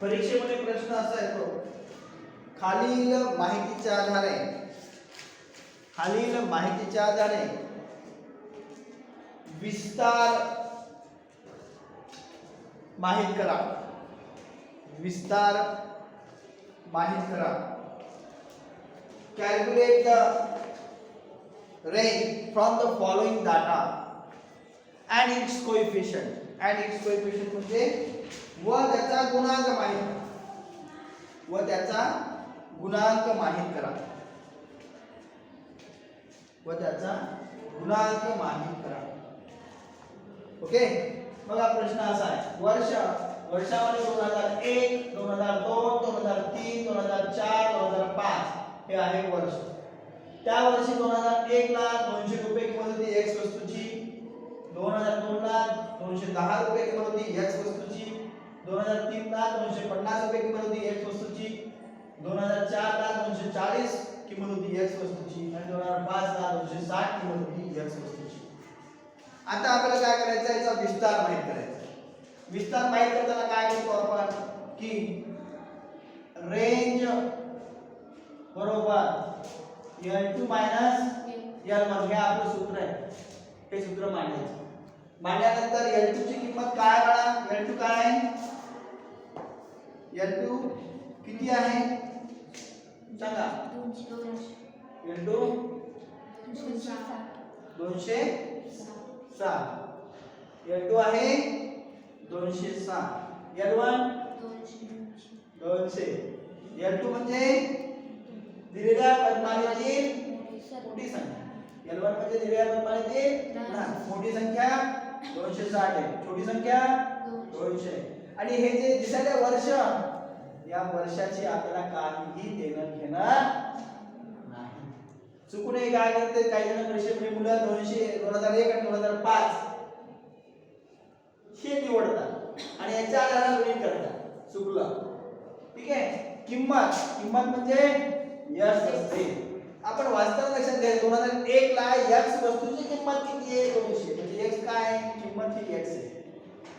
परीक्षेमध्ये प्रश्न असा येतो. खालील माहितीच्या आधारे. खालील माहितीच्या आधारे. विस्तार माहित करा. विस्तार माहित करा. Calculate the range from the following data and its coefficient and its coefficient म्हणजे व त्याचा गुणांक माहीत. व त्याचा गुणांक माहीत करा. व त्याचा गुणांक माहीत करा. ओके? बघा प्रश्न असा आहे. वर्ष वर्षामध्ये दोन हजार एक दोन हजार दोन दोन हजार तीन दोन हजार चार दोन हजार पाच हे आहे वर्ष. त्या वर्षी दोन हजार एक ला दोनशे रुपये किंमत होती. एक्स वस्तूची दोन हजार दोन ला दोनशे दहा रुपये किंमत होती एक्स वस्तूची दोन हजार तीन ला दोनशे पन्नास रुपये किंमत होती एक्स वस्तूची. दोन हजार चार ला दोनशे चाळीस किंमत होती एक्स वस्तूची. आणि दोन हजार पाच ला दोनशे साठ किंमत होती एक्स वस्तूची. आता आपल्याला काय करायचं आहे? याचा विस्तार माहीत करायचा आहे. विस्तार माहीत करताना काय करतो आपण? की रेंज बरोबर L two minus L one हे आपलं सूत्र आहे. हे सूत्र मांडायचं. मांडल्यानंतर एल टू ची किंमत काय काढा? एल टू काय आहे? एल टू किती आहे? सांगा. एल टू दोनशे सहा एल टू आहे? दोनशे सहा एल वन दोनशे. एल टू म्हणजे? दिलेल्या पद्मावतीतील मोठी संख्या. एल वन म्हणजे दिलेल्या पद्मावतीतील मोठी संख्या दोनशे साठ आहे. छोटी संख्या दोनशे. आणि हे जे दिसायला वर्ष या वर्षाची आपल्याला काहीही देणं घेणं नाही. चुकून हे काय करते काही जण परीक्षेमध्ये म्हणजे मुलं दोनशे दोन हजार एक आणि दोन हजार पाच. हे निवडतात आणि याच्या आधारावर तुम्ही करतात. चुकलं. ठीक आहे? किंमत किंमत म्हणजे यश असते. आपण वास्तव लक्षात घ्या दोन हजार एक ला यक्स वस्तूची किंमत किती आहे? दोनशे. म्हणजे एक्स काय? किंमत ही आहे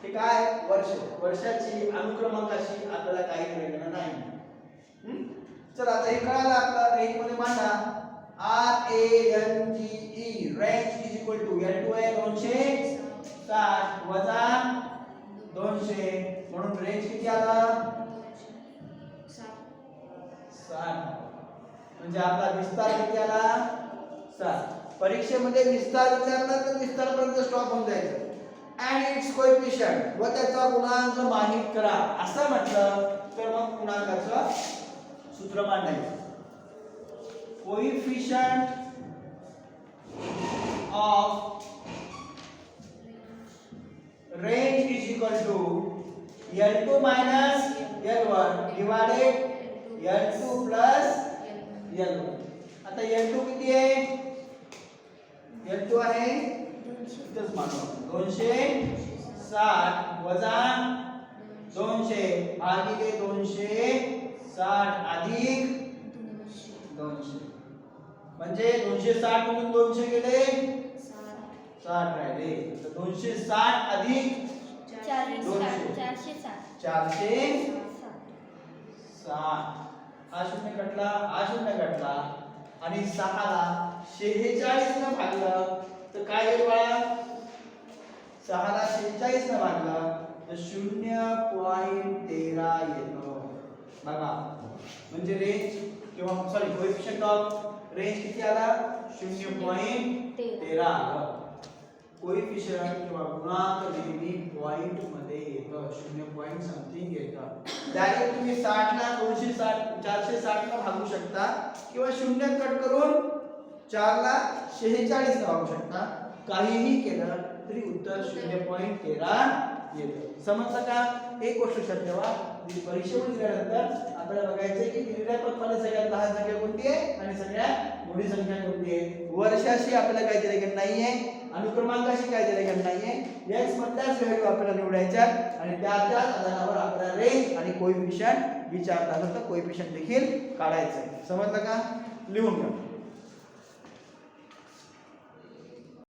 हे काय? वर्ष. वर्षाची अनुक्रमांकाशी आपल्याला काही घेणं नाही. हम्म? चला आता हे कळालं आपला रेंजमध्ये मांडा. R A N G E range is equal to L two आहे दोनशे साठ वजा दोनशे. म्हणून रेंज किती आला? साठ. म्हणजे आपला विस्तार किती आला? सात परीक्षेमध्ये विस्तार विचारला तर विस्तारपर्यंत स्टॉप होऊन जायचं. अँड इट्स कोएफिशियंट व त्याचा गुणांक माहीत करा. असं म्हटलं तर मग गुणांकाचं सूत्र मांडायचं. Coefficient of range is equal to L2 minus L1 divided L2 plus L1 आता एल टू किती आहे L2 आहे इथंच मानू दोनशे साठ वजा दोनशे भागिले दोनशे साठ अधिक दोनशे. म्हणजे दोनशे साठ मधून दोनशे गेले साठ राहिले. तर दोनशे साठ अधिक चारशे साठ हा शून्य घटला हा शून्य घटला आणि सहाला शेहेचाळीस न भागलं. तर काय येईल बाळा? सहाला शेहेचाळीस न भागला तर शून्य पॉईंट तेरा येतो. बघा म्हणजे रेंज किंवा सॉरी कोएफिशियंट ऑफ रेंज किती आला? शून्य पॉईंट तेरा आलं. कोएफिशियंट किंवा गुणांक नेहमी पॉइंटमध्ये येतं. शून्य पॉइंट समथिंग येतं. डायरेक्ट तुम्ही साठ ला दोनशे साठ चारशे साठ ला भागू शकता. किंवा शून्य कट करून चारला शेहेचाळीस लावू शकता काहीही केलं तरी उत्तर शून्य पॉईंट तेरा येतं. समजलं का? एक गोष्ट लक्षात ठेवा जी परीक्षेमध्ये दिल्यानंतर आपल्याला बघायचं की दिलेल्या पदमध्ये सगळ्यात लहान संख्या कोणती आहे आणि सगळ्यात मोठी संख्या कोणती आहे? वर्षाशी आपल्याला काही दिलं गेलं नाहीये. अनुक्रमांकाशी काय दिलं नाही नाहीये. एक्स मधल्याच व्हॅल्यू आपल्याला निवडायच्या आणि त्या त्याच आधारावर आपल्याला रेंज आणि कोइफिशियंट विचारता तर कोइफिशियंट देखील काढायचं आहे. समजलं का? लिहून घ्या.